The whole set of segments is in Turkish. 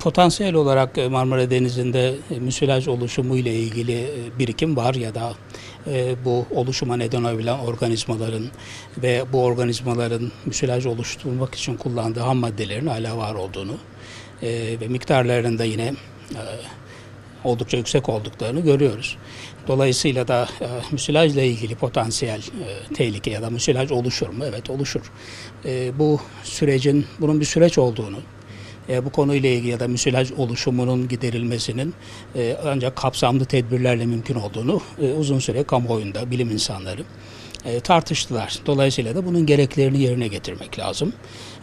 Potansiyel olarak e, Marmara Denizi'nde e, müsilaj oluşumu ile ilgili e, birikim var ya da bu oluşuma neden olabilen organizmaların ve bu organizmaların müsilaj oluşturmak için kullandığı ham maddelerin hala var olduğunu ve miktarlarında yine e, oldukça yüksek olduklarını görüyoruz. Dolayısıyla da e, müsilajla ilgili potansiyel e, tehlike ya da müsilaj oluşur mu? Evet oluşur. E, bu sürecin, bunun bir süreç olduğunu, e, bu konuyla ilgili ya da müsilaj oluşumunun giderilmesinin e, ancak kapsamlı tedbirlerle mümkün olduğunu e, uzun süre kamuoyunda bilim insanları e, tartıştılar. Dolayısıyla da bunun gereklerini yerine getirmek lazım.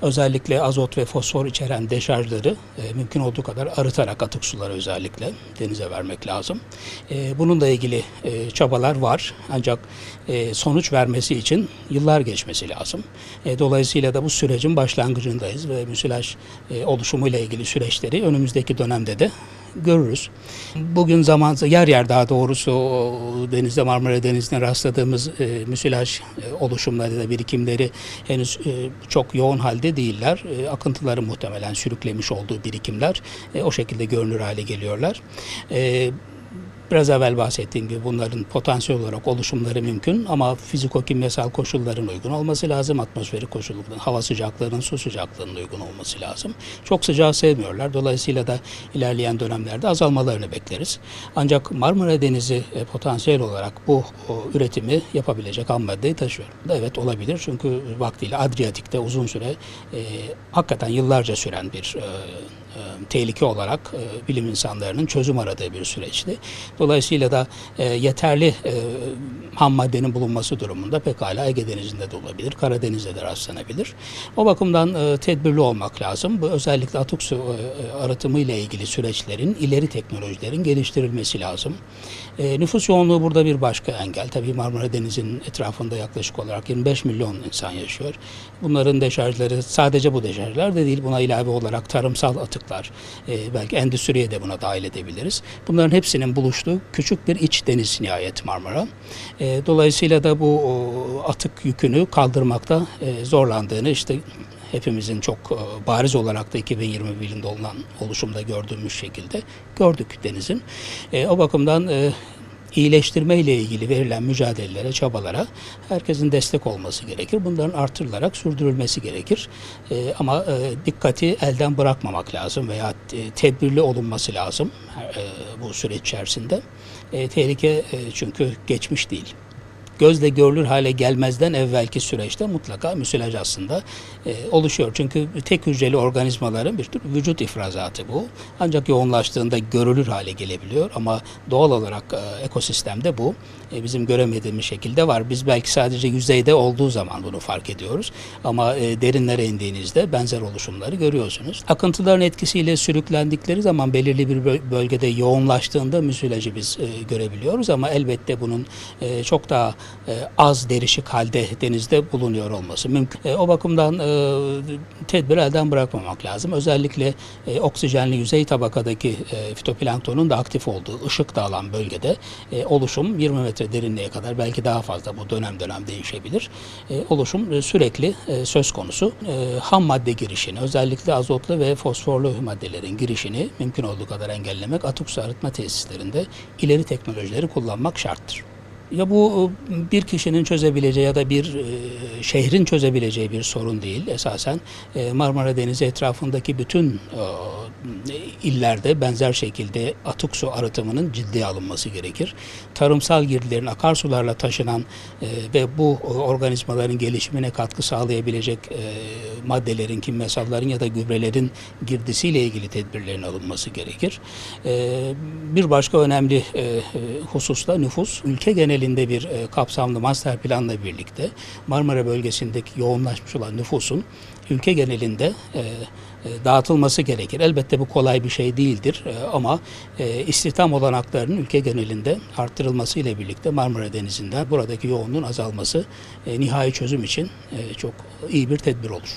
Özellikle azot ve fosfor içeren deşarjları e, mümkün olduğu kadar arıtarak atık suları özellikle denize vermek lazım. E, bununla ilgili e, çabalar var ancak sonuç vermesi için yıllar geçmesi lazım. Dolayısıyla da bu sürecin başlangıcındayız ve müsilaj e, oluşumuyla ilgili süreçleri önümüzdeki dönemde de görürüz. Bugün zaman yer yer daha doğrusu denizde Marmara Denizi'ne rastladığımız e, müsilaj e, oluşumları da birikimleri henüz e, çok yoğun halde değiller. E, akıntıları muhtemelen sürüklemiş olduğu birikimler e, o şekilde görünür hale geliyorlar. E, Biraz evvel bahsettiğim gibi bunların potansiyel olarak oluşumları mümkün ama fiziko-kimyasal koşulların uygun olması lazım. Atmosferik koşulların, hava sıcaklığının, su sıcaklığının uygun olması lazım. Çok sıcağı sevmiyorlar. Dolayısıyla da ilerleyen dönemlerde azalmalarını bekleriz. Ancak Marmara Denizi e, potansiyel olarak bu üretimi yapabilecek ham maddeyi taşıyor. Evet olabilir çünkü vaktiyle Adriyatik'te uzun süre e, hakikaten yıllarca süren bir e, tehlike olarak e, bilim insanlarının çözüm aradığı bir süreçti. Dolayısıyla da e, yeterli e, ham maddenin bulunması durumunda pekala Ege Denizi'nde de olabilir, Karadeniz'de de rastlanabilir. O bakımdan e, tedbirli olmak lazım. Bu özellikle atık su e, arıtımı ile ilgili süreçlerin, ileri teknolojilerin geliştirilmesi lazım. E, nüfus yoğunluğu burada bir başka engel. Tabii Marmara Denizi'nin etrafında yaklaşık olarak 25 milyon insan yaşıyor. Bunların deşarjları sadece bu deşarjlar da değil, buna ilave olarak tarımsal atıklar, e, belki endüstriye de buna dahil edebiliriz. Bunların hepsinin buluştuğu küçük bir iç deniz nihayet Marmara. E, dolayısıyla da bu atık yükünü kaldırmakta e, zorlandığını işte hepimizin çok bariz olarak da 2021 yılında olan oluşumda gördüğümüz şekilde gördük denizin. O bakımdan iyileştirme ile ilgili verilen mücadelelere, çabalara herkesin destek olması gerekir. Bunların artırılarak sürdürülmesi gerekir. E, ama e, dikkati elden bırakmamak lazım veya e, tedbirli olunması lazım e, bu süreç içerisinde. E, tehlike e, çünkü geçmiş değil gözle görülür hale gelmezden evvelki süreçte mutlaka müsilaj aslında e, oluşuyor. Çünkü tek hücreli organizmaların bir tür vücut ifrazatı bu. Ancak yoğunlaştığında görülür hale gelebiliyor ama doğal olarak e, ekosistemde bu e, bizim göremediğimiz şekilde var. Biz belki sadece yüzeyde olduğu zaman bunu fark ediyoruz ama e, derinlere indiğinizde benzer oluşumları görüyorsunuz. Akıntıların etkisiyle sürüklendikleri zaman belirli bir böl- bölgede yoğunlaştığında müsilajı biz e, görebiliyoruz ama elbette bunun e, çok daha az derişik halde denizde bulunuyor olması mümkün. E, o bakımdan e, tedbir elden bırakmamak lazım. Özellikle e, oksijenli yüzey tabakadaki e, fitoplanktonun da aktif olduğu ışık da alan bölgede e, oluşum 20 metre derinliğe kadar belki daha fazla bu dönem dönem değişebilir. E, oluşum e, sürekli e, söz konusu. E, ham madde girişini özellikle azotlu ve fosforlu maddelerin girişini mümkün olduğu kadar engellemek atık su arıtma tesislerinde ileri teknolojileri kullanmak şarttır. Ya bu e, bir kişinin çözebileceği ya da bir e, şehrin çözebileceği bir sorun değil. Esasen e, Marmara Denizi etrafındaki bütün illerde benzer şekilde atık su arıtımının ciddiye alınması gerekir. Tarımsal girdilerin akarsularla taşınan e, ve bu e, organizmaların gelişimine katkı sağlayabilecek e, maddelerin, kimyasalların ya da gübrelerin girdisiyle ilgili tedbirlerin alınması gerekir. E, bir başka önemli e, e, husus da nüfus. Ülke genelinde bir e, kapsamlı master planla birlikte Marmara bölgesindeki yoğunlaşmış olan nüfusun ülke genelinde e, e, dağıtılması gerekir. Elbette bu kolay bir şey değildir e, ama e, istihdam olanaklarının ülke genelinde arttırılması ile birlikte Marmara Denizi'nde buradaki yoğunluğun azalması nihai çözüm için çok iyi bir tedbir olur.